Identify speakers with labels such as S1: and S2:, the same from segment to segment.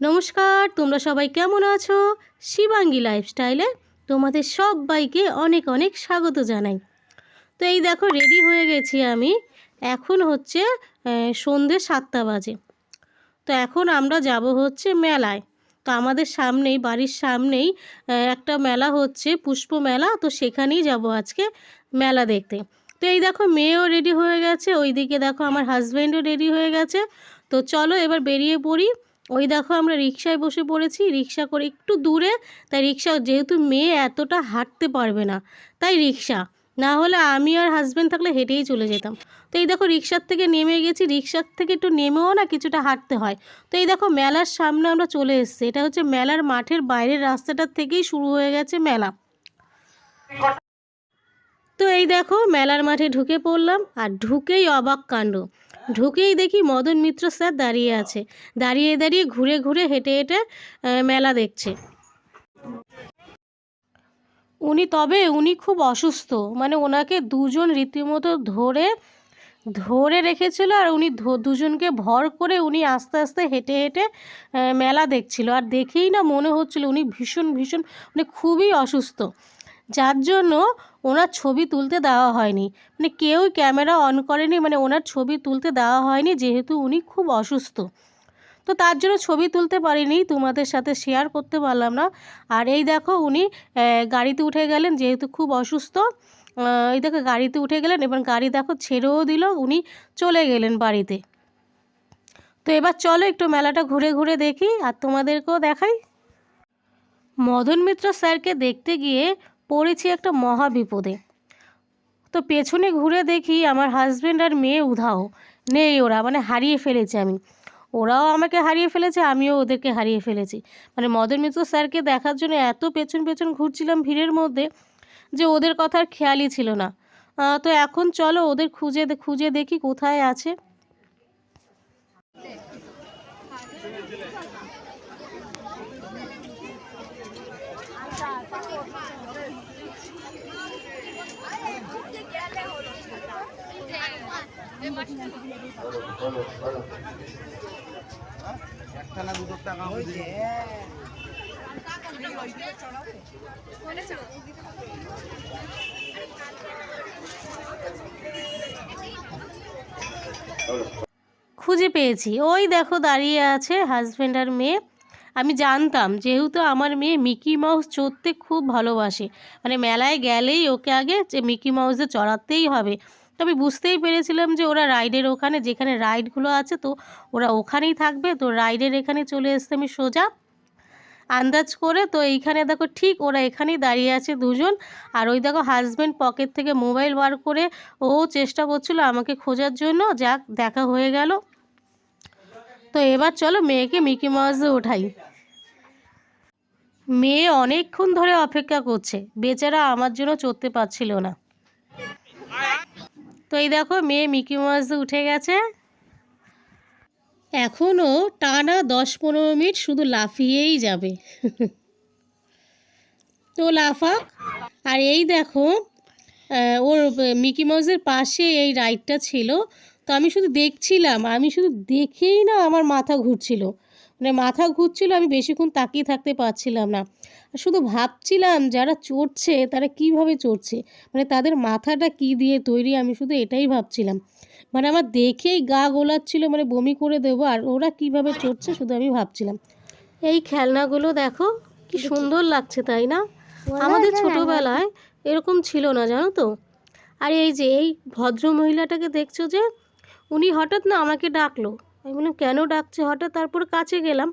S1: নমস্কার, তোমরা সবাই কেমন আছো? শিবাঙ্গী লাইফস্টাইলে তোমাদের সবাইকে অনেক অনেক স্বাগত জানাই। তো এই দেখো রেডি হয়ে গেছি আমি। এখন হচ্ছে সন্ধে সাতটা বাজে। তো এখন আমরা যাব হচ্ছে মেলায়। তো আমাদের সামনেই, বাড়ির সামনেই একটা মেলা হচ্ছে, পুষ্প মেলা। তো সেখানেই যাব আজকে মেলা দেখতে। তো এই দেখো, মেয়েও রেডি হয়ে গেছে। ওইদিকে দেখো, আমার হাজব্যান্ডও রেডি হয়ে গেছে। তো চলো এবার বেরিয়ে পড়ি। ওই দেখো আমরা রিক্সায় বসে পড়েছি রিক্সা করে একটু দূরে, তাই রিক্সা যেহেতু মেয়ে এতটা হাঁটতে পারবে না, তাই রিক্সা না হলে আমি আর হাজব্যান্ড থাকলে হেঁটেই চলে যেতাম। তো এই দেখো রিক্সার থেকে নেমে গেছি রিক্সার থেকে একটু নেমেও না কিছুটা হাঁটতে হয়। তো এই দেখো মেলার সামনে আমরা চলে এসেছি, এটা হচ্ছে মেলার মাঠের বাইরের রাস্তাটার থেকেই শুরু হয়ে গেছে মেলা। তো এই দেখো মেলার মাঠে ঢুকে পড়লাম, আর ঢুকেই অবাক কাণ্ড। ঢুকেই দেখি মদন মিত্র স্যার দাঁড়িয়ে আছে। দাঁড়িয়ে দাঁড়িয়ে ঘুরে ঘুরে হেঁটে হেঁটে মেলা দেখছে। উনি তবে উনি খুব অসুস্থ। মানে ওনাকে দুজন রীতিমতো ধরে ধরে রেখেছিল আর উনি দুজনকে ভর করে উনি আস্তে আস্তে হেঁটে হেঁটে মেলা দেখছিল। আর দেখেই না মনে হচ্ছিল উনি ভীষণ ভীষণ মানে খুবই অসুস্থ। যার জন্য ওনার ছবি তুলতে দেওয়া হয়নি। মানে কেউ ক্যামেরা অন করেনি মানে ওনার ছবি তুলতে দেওয়া হয়নি, যেহেতু উনি খুব অসুস্থ। তো তার জন্য ছবি তুলতে পারিনি, তোমাদের সাথে শেয়ার করতে পারলাম না। আর এই দেখো উনি গাড়িতে উঠে গেলেন, যেহেতু খুব অসুস্থ এই দেখো গাড়িতে উঠে গেলেন এবং গাড়ি দেখো ছেড়েও দিল, উনি চলে গেলেন বাড়িতে। তো এবার চলো একটু মেলাটা ঘুরে ঘুরে দেখি, আর তোমাদেরকেও দেখাই। মদন মিত্র স্যারকে দেখতে গিয়ে পড়েছি একটা মহা বিপদে তো পেছনে ঘুরে দেখি আমার হাজব্যান্ড আর মেয়ে উধাও। নেই ওরা মানে হারিয়ে ফেলেছে আমি। ওরাও আমাকে হারিয়ে ফেলেছে, আমিও ওদেরকে হারিয়ে ফেলেছি। মানে মদন মিত্র স্যারকে দেখার জন্য এত পেছন পেছন ঘুরছিলাম ভিড়ের মধ্যে যে ওদের কথার খেয়ালই ছিল না। তো এখন চলো ওদের খুঁজে খুঁজে দেখি কোথায় আছে। খুঁজে পেয়েছি। ওই দেখো দাঁড়িয়ে আছে হাজব্যান্ড আর মেয়ে। আমি জানতাম যেহেতু আমার মেয়ে মিকি মাউস চড়তে খুব ভালোবাসে। মানে মেলায় গেলেই ওকে আগে যে মিকি মাউসে চড়াতেই হবে। তো আমি বুঝতেই পেরেছিলাম যে ওরা রাইডের ওখানে, যেখানে রাইডগুলো আছে তো ওরা ওখানেই থাকবে। তো রাইডের এখানে চলে এসছে আমি সোজা আন্দাজ করে। তো এইখানে দেখো ঠিক ওরা এখানেই দাঁড়িয়ে আছে দুজন। আর ওই দেখো হাজব্যান্ড পকেট থেকে মোবাইল বার করে ও চেষ্টা করছিল আমাকে খোঁজার জন্য। যাক, দেখা হয়ে গেল। তো এবার চলো মেয়েকে মিকি মাউসে ওঠাই মেয়ে অনেকক্ষণ ধরে অপেক্ষা করছে। বেচারা আমার জন্য চড়তে পারছিল না। তো এই দেখো মেয়ে মিকি মাউসে উঠে গেছে। এখনও টানা দশ পনেরো মিনিট শুধু লাফিয়েই যাবে। তো লাফাক। আর এই দেখো ওর মিকি মাউসের পাশে এই রাইডটা ছিল। তো আমি শুধু দেখছিলাম, আমি শুধু দেখেই না আমার মাথা ঘুরছিল। মানে মাথা ঘুরছিল আমি বেশিক্ষণ তাকিয়ে থাকতে পারছিলাম না। আর শুধু ভাবছিলাম যারা চড়ছে তারা কীভাবে চড়ছে? মানে তাদের মাথাটা কি দিয়ে তৈরি আমি শুধু এটাই ভাবছিলাম। মানে আমার দেখেই গা গোলাচ্ছিল মানে বমি করে দেবো আর ওরা কীভাবে চড়ছে শুধু আমি ভাবছিলাম। এই খেলনাগুলো দেখো কি সুন্দর লাগছে তাই না? আমাদের ছোটোবেলায় এরকম ছিল না জানো তো? আর এই যে এই ভদ্র মহিলাটাকে দেখছ যে উনি হঠাৎ না আমাকে ডাকলো। আমি বললাম, কেন ডাকছে? হঠাৎ তারপর কাছে গেলাম।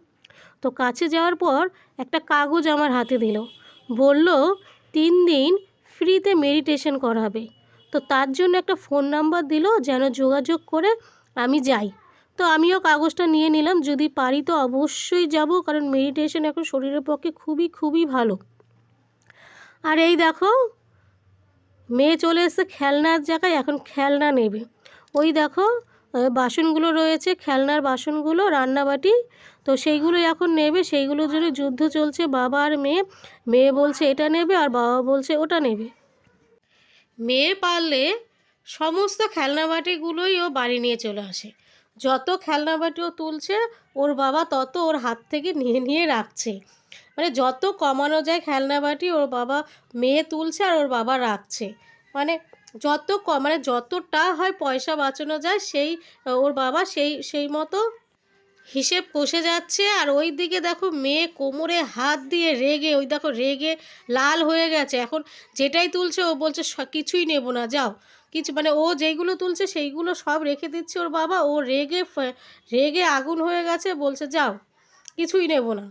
S1: তো কাছে যাওয়ার পর একটা কাগজ আমার হাতে দিল। বলল, তিন দিন ফ্রিতে মেডিটেশন করাবে তো তার জন্য একটা ফোন নাম্বার দিল যেন যোগাযোগ করে আমি যাই। তো আমিও কাগজটা নিয়ে নিলাম। যদি পারি তো অবশ্যই যাব, কারণ মেডিটেশন এখন শরীরের পক্ষে খুবই খুবই ভালো। আর এই দেখো, মেয়ে চলে এসেছে খেলনার জায়গায়, এখন খেলনা নেবে। ওই দেখো বাসনগুলো রয়েছে, খেলনার বাসনগুলো, রান্নাবাটি। তো সেইগুলো এখন নেবে, সেইগুলোর জন্য যুদ্ধ চলছে। বাবা আর মেয়ে মেয়ে বলছে এটা নেবে আর বাবা বলছে ওটা নেবে। মেয়ে পারলে সমস্ত খেলনা বাটিগুলোই ও বাড়ি নিয়ে চলে আসে। যত খেলনা ও তুলছে, ওর বাবা তত ওর হাত থেকে নিয়ে নিয়ে রাখছে। মানে যত কমানো যায় খেলনা বাটি ওর বাবা মেয়ে তুলছে আর ওর বাবা রাখছে। মানে যত কম মানে যতটা হয় পয়সা বাঁচানো যায়, সেই ওর বাবা সেই সেই মতো হিসেব কষে যাচ্ছে। আর ওই দিকে দেখো মেয়ে কোমরে হাত দিয়ে রেগে, ওই দেখো রেগে লাল হয়ে গেছে। এখন যেটাই তুলছে, ও বলছে কিছুই নেব না, যাও। কিছু মানে ও যেইগুলো তুলছে, সেইগুলো সব রেখে দিচ্ছে ওর বাবা। ও রেগে রেগে আগুন হয়ে গেছে, বলছে, যাও, কিছুই নেব না।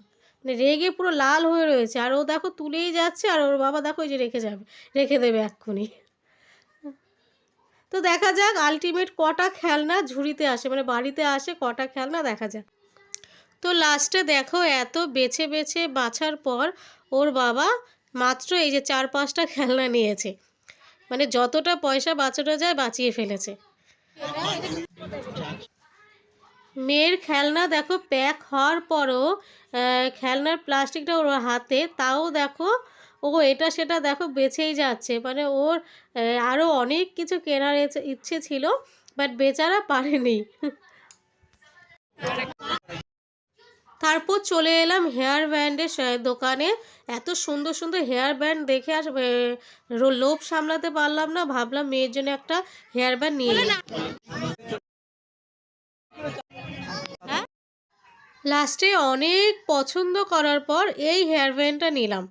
S1: মানে রেগে পুরো লাল হয়ে রয়েছে। আর ও দেখো তুলেই যাচ্ছে, আর ওর বাবা দেখো ওই যে রেখে যাবে, রেখে দেবে এক্ষুনি। তো দেখা যাক আলটিমেট কটা খেলনা ঝুড়িতে আসে মানে বাড়িতে আসে কটা খেলনা দেখা যাক। তো লাস্টে দেখো, এত বেছে বেছে বাছার পর ওর বাবা মাত্র এই যে চার পাঁচটা খেলনা নিয়েছে। মানে যতটা পয়সা বাঁচানো যায় বাঁচিয়ে ফেলেছে। মেয়ের খেলনা দেখো প্যাক হওয়ার পরও খেলনার প্লাস্টিকটা ওর হাতে, তাও দেখো ও এটা সেটা দেখো বেছেই যাচ্ছে। মানে ওর আরও অনেক কিছু কেনার ইচ্ছে- ছিল, বাট বেচারা পারেনি। তারপর চলে এলাম হেয়ার ব্যান্ডের দোকানে। এত সুন্দর সুন্দর হেয়ার ব্যান্ড দেখে আর লোভ সামলাতে পারলাম না। ভাবলাম মেয়ের জন্য একটা হেয়ার ব্যান্ড নিয়ে লাস্টে অনেক পছন্দ করার পর এই হেয়ার ব্যান্ডটা নিলাম।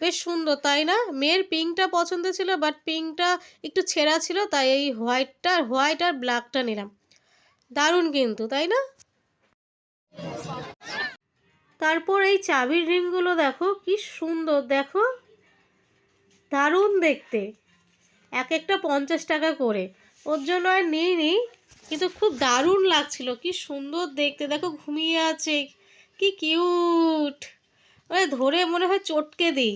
S1: বেশ সুন্দর, তাই না? মেয়ের পিঙ্কটা পছন্দ ছিল বাট পিঙ্কটা একটু ছেঁড়া ছিল, তাই এই হোয়াইটটা, হোয়াইট আর ব্ল্যাকটা নিলাম। দারুণ কিন্তু, তাই না? তারপর এই চাবির রিংগুলো দেখো, কি সুন্দর, দেখো। দারুণ দেখতে। এক একটা পঞ্চাশ টাকা করে। ওর জন্য আর নিইনি কিন্তু খুব দারুণ লাগছিল, কি সুন্দর দেখতে। দেখো, ঘুমিয়ে আছে, কি কিউট মানে ধরে মনে হয় চটকে দিই।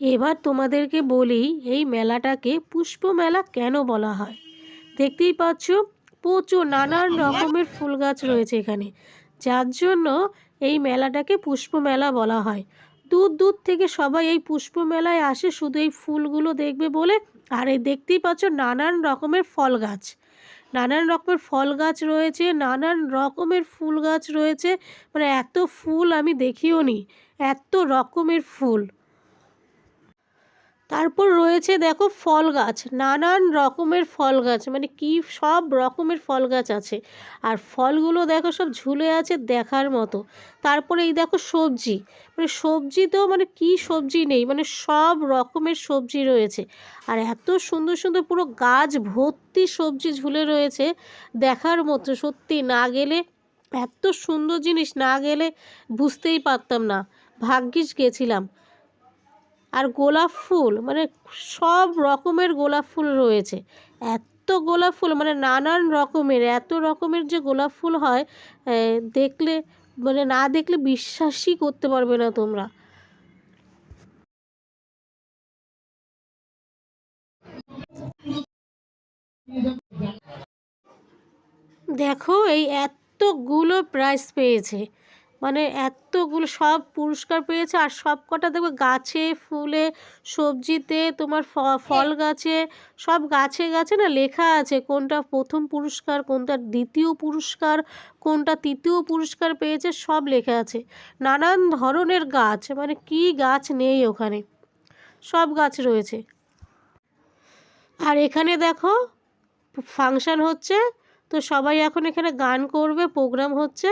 S1: এবার তোমাদেরকে বলি এই মেলাটাকে পুষ্প মেলা কেন বলা হয়? দেখতেই পাচ্ছ প্রচুর নানান রকমের ফুল গাছ রয়েছে এখানে। যার জন্য এই মেলাটাকে পুষ্প মেলা বলা হয়। দূর দূর থেকে সবাই এই পুষ্প মেলায় আসে শুধু এই ফুলগুলো দেখবে বলে। আর এই দেখতেই পাচ্ছ নানান রকমের ফল গাছ। নানান রকমের ফল গাছ রয়েছে, নানান রকমের ফুল গাছ রয়েছে। মানে এত ফুল আমি দেখিও নি, এত রকমের ফুল। তারপর রয়েছে দেখো ফল গাছ, নানান রকমের ফল গাছ মানে কি সব রকমের ফল গাছ আছে। আর ফলগুলো দেখো সব ঝুলে আছে দেখার মতো। তারপরে এই দেখো সবজি মানে সবজি তো মানে কি সবজি নেই মানে সব রকমের সবজি রয়েছে। আর এত সুন্দর সুন্দর পুরো গাছ ভর্তি সবজি ঝুলে রয়েছে দেখার মতো, সত্যি না গেলে এত সুন্দর জিনিস না গেলে বুঝতেই পারতাম না। ভাগ্যিস গেছিলাম। আর গোলাপ ফুল মানে সব রকমের গোলাপ ফুল রয়েছে। এত গোলাপ ফুল মানে নানান রকমের, এত রকমের যে গোলাপ ফুল হয় দেখলে মানে না দেখলে বিশ্বাসই করতে পারবে না তোমরা। দেখো, এই এতগুলো প্রাইজ পেয়েছে। মানে এতগুলো সব পুরস্কার পেয়েছে আর সব কটা দেখবে গাছে, ফুলে, সবজিতে, তোমার ফল গাছে, সব গাছে গাছে না লেখা আছে কোনটা প্রথম পুরস্কার, কোনটা দ্বিতীয় পুরস্কার, কোনটা তৃতীয় পুরস্কার পেয়েছে, সব লেখা আছে। নানান ধরনের গাছ মানে কি গাছ নেই ওখানে। সব গাছ রয়েছে। আর এখানে দেখো, ফাংশন হচ্ছে, তো সবাই এখন এখানে গান করবে, প্রোগ্রাম হচ্ছে।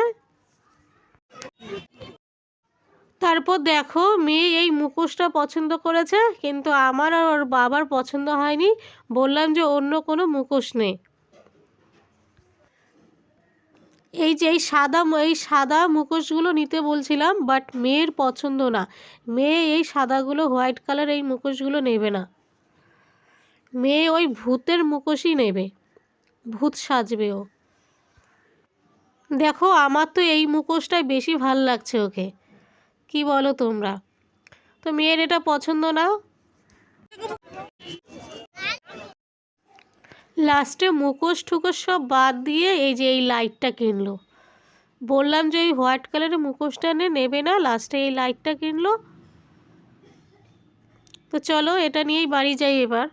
S1: তারপর দেখো, মেয়ে এই মুখোশটা পছন্দ করেছে, কিন্তু আমার আর ওর বাবার পছন্দ হয়নি। বললাম যে অন্য কোনো মুখোশ নেই। এই যে এই সাদা এই সাদা মুখোশগুলো নিতে বলছিলাম বাট মেয়ের পছন্দ না। মেয়ে এই সাদাগুলো হোয়াইট কালার এই মুখোশগুলো নেবে না। মেয়ে ওই ভূতের মুখোশই নেবে। ভূত সাজবে ও। দেখো, আমার তো এই মুখোশটাই বেশি ভালো লাগছে ওকে। কি বলো তোমরা? তো মেয়ের এটা পছন্দ না? লাস্টে মুখোশ ঠুকোশ সব বাদ দিয়ে এই যে এই লাইটটা কিনলো। বললাম যে এই হোয়াইট কালারের মুখোশটা নে, নেবে না, লাস্টে এই লাইটটা কিনলো। তো চলো, এটা নিয়েই বাড়ি যাই এবার।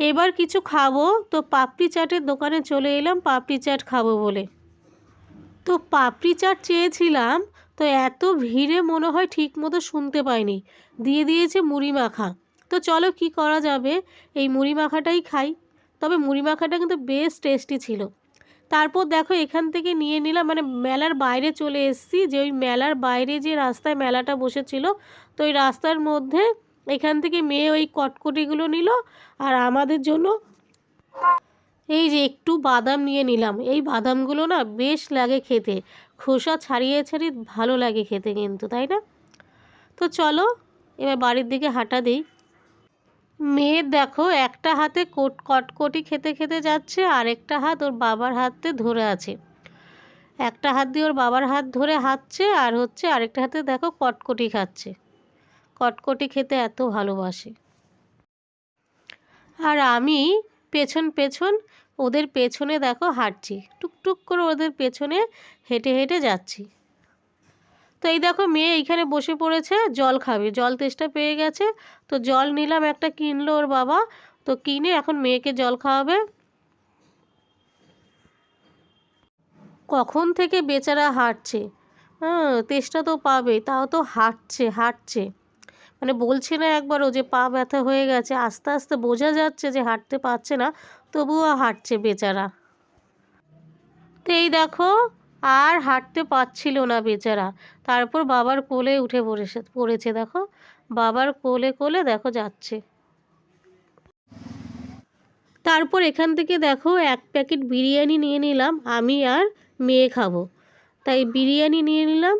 S1: এবার কিছু খাব, তো পাপড়ি চাটের দোকানে চলে এলাম, পাপড়ি চাট খাব বলে। তো পাপড়ি চাট চেয়েছিলাম, তো এত ভিড়ে মনে হয় ঠিক মতো শুনতে পাইনি। দিয়ে দিয়েছে মুড়ি মাখা। তো চলো কি করা যাবে? এই মুড়ি মাখাটাই খাই। তবে মুড়ি মাখাটা কিন্তু বেশ টেস্টি ছিল। তারপর দেখো এখান থেকে নিয়ে নিলাম মানে মেলার বাইরে চলে এসেছি, যে ওই মেলার বাইরে যে রাস্তায় মেলাটা বসেছিল, তো ওই রাস্তার মধ্যে এখান থেকে মেয়ে ওই কটকটিগুলো নিল, আর আমাদের জন্য এই যে একটু বাদাম নিয়ে নিলাম। এই বাদামগুলো না বেশ লাগে খেতে। খোসা ছাড়িয়ে ছাড়িয়ে ভালো লাগে খেতে কিন্তু, তাই না? তো চলো, এবার বাড়ির দিকে হাঁটা দিই। মেয়ের দেখো, একটা হাতে কোট কটকটি খেতে খেতে যাচ্ছে, আর একটা হাত ওর বাবার হাতে ধরে আছে। একটা হাত দিয়ে ওর বাবার হাত ধরে হাঁটছে, আর হচ্ছে আরেকটা হাতে দেখো কটকটি খাচ্ছে। কটকটি খেতে এত ভালোবাসে। আর আমি পেছন পেছন, ওদের পেছনে দেখো হাঁটছি। টুকটুক করে ওদের পেছনে হেঁটে হেঁটে যাচ্ছি। তো এই দেখো মেয়ে এইখানে বসে পড়েছে, জল খাবে। জল তেষ্টা পেয়ে গেছে। তো জল নিলাম, একটা কিনলো ওর বাবা। তো কিনে এখন মেয়েকে জল খাওয়াবে। কখন থেকে বেচারা হাঁটছে? হ্যাঁ তেষ্টা তো পাবে, তাও তো হাঁটছে হাঁটছে। মানে বলছে না একবারও যে পা ব্যথা হয়ে গেছে, আস্তে আস্তে বোঝা যাচ্ছে যে হাঁটতে পারছে না, তবুও হাঁটছে বেচারা। তো এই দেখো, আর হাঁটতে পারছিল না বেচারা। তারপর বাবার কোলে উঠে পড়েছে পড়েছে দেখো, বাবার কোলে কোলে দেখো যাচ্ছে। তারপর এখান থেকে দেখো, এক প্যাকেট বিরিয়ানি নিয়ে নিলাম, আমি আর মেয়ে খাব। তাই বিরিয়ানি নিয়ে নিলাম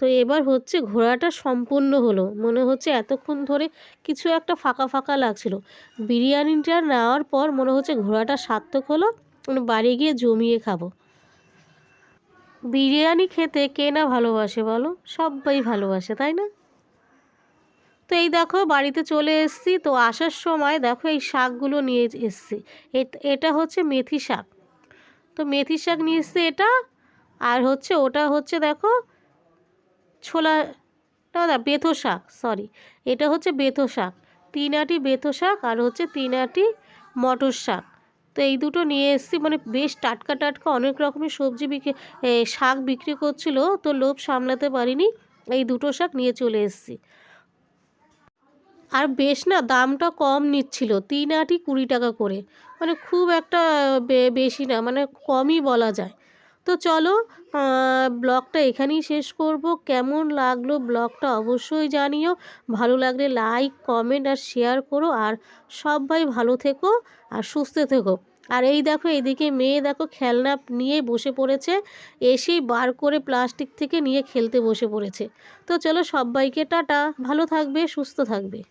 S1: তো এবার হচ্ছে ঘোরাটা সম্পূর্ণ হলো। মনে হচ্ছে এতক্ষণ ধরে কিছু একটা ফাঁকা ফাঁকা লাগছিল। বিরিয়ানিটা নেওয়ার পর মনে হচ্ছে ঘোরাটা সার্থক হলো বাড়ি গিয়ে জমিয়ে খাব। বিরিয়ানি খেতে কে না ভালোবাসে বলো? সবাই ভালোবাসে, তাই না? তো এই দেখো বাড়িতে চলে এসেছি। তো আসার সময় দেখো এই শাকগুলো নিয়ে এসছি। এটা হচ্ছে মেথি শাক। তো মেথি শাক নিয়ে এসছে এটা, আর হচ্ছে ওটা হচ্ছে দেখো ছোলা না বেথো শাক সরি এটা হচ্ছে বেথো শাক। তিন আটি বেথো শাক আর হচ্ছে তিন আটি মটর শাক। তো এই দুটো নিয়ে এসেছি মানে বেশ টাটকা টাটকা অনেক রকমের সবজি বিক্রি শাক বিক্রি করছিল, তো লোভ সামলাতে পারিনি, এই দুটো শাক নিয়ে চলে এসেছি। আর বেশ না, দামটা কম নিচ্ছিল, তিন আটি কুড়ি টাকা করে। মানে খুব একটা বেশি না মানে কমই বলা যায়। তো চলো ব্লগটা এখানেই শেষ করব। কেমন লাগল ব্লগটা অবশ্যই জানিও। ভালো লাগলে লাইক, কমেন্ট আর শেয়ার করো। আর সবাই ভালো থেকো আর সুস্থ থেকো। আর এই দেখো, এদিকে মেয়ে দেখো খেলনা নিয়ে বসে পড়েছে। এসেই বার করে প্লাস্টিক থেকে নিয়ে খেলতে বসে পড়েছে। তো চলো সবাইকে টাটা। ভালো থাকবে, সুস্থ থাকবে।